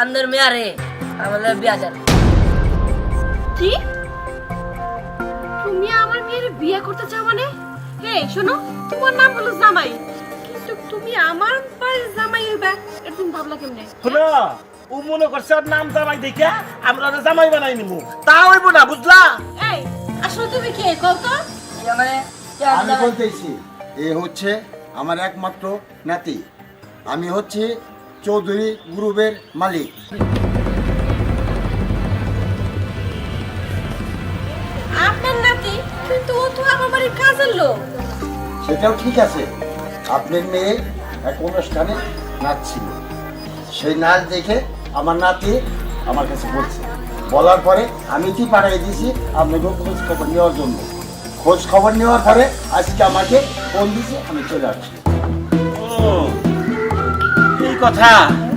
আন্দের মেয়ারে আমাদের বিয়া দেন। কি? তুমি আমার মেয়ের বিয়ে করতে চাও মানে? হে শোনো তোমার নাম হলো জামাই। কিন্তু তুমি আমার বাড়ির জামাই হইবা এটা তুমি ভাবলা কেমনে? শোনো ও মনে করছে ওর নাম জামাই দেখে আমরা ওরে জামাই বানাই নিবো তা হইব না বুঝলা? এই আসলে তুমি কে? কও তো। মানে? আমি? বলতেছি এ হচ্ছে আমার একমাত্র নাতি। আমি হচ্ছে চৌধুরী গ্রুপের মালিক। আপনার নাতি কিন্তু ও তো আমার বাড়ির কাজের লোক। সেটাও ঠিক আছে। আপনার মেয়ে এক অনুষ্ঠানে নাচছিল সেই নাচ দেখে আমার নাতি আমার কাছে বলছে বলার পরে আমি কি পাঠিয়ে দিয়েছি আপনাকে খোঁজ খবর নেওয়ার জন্য? খোঁজ খবর নেওয়ার পরে আজকে আমাকে ফোন দিয়েছে আমি চলে আসছি। 过他。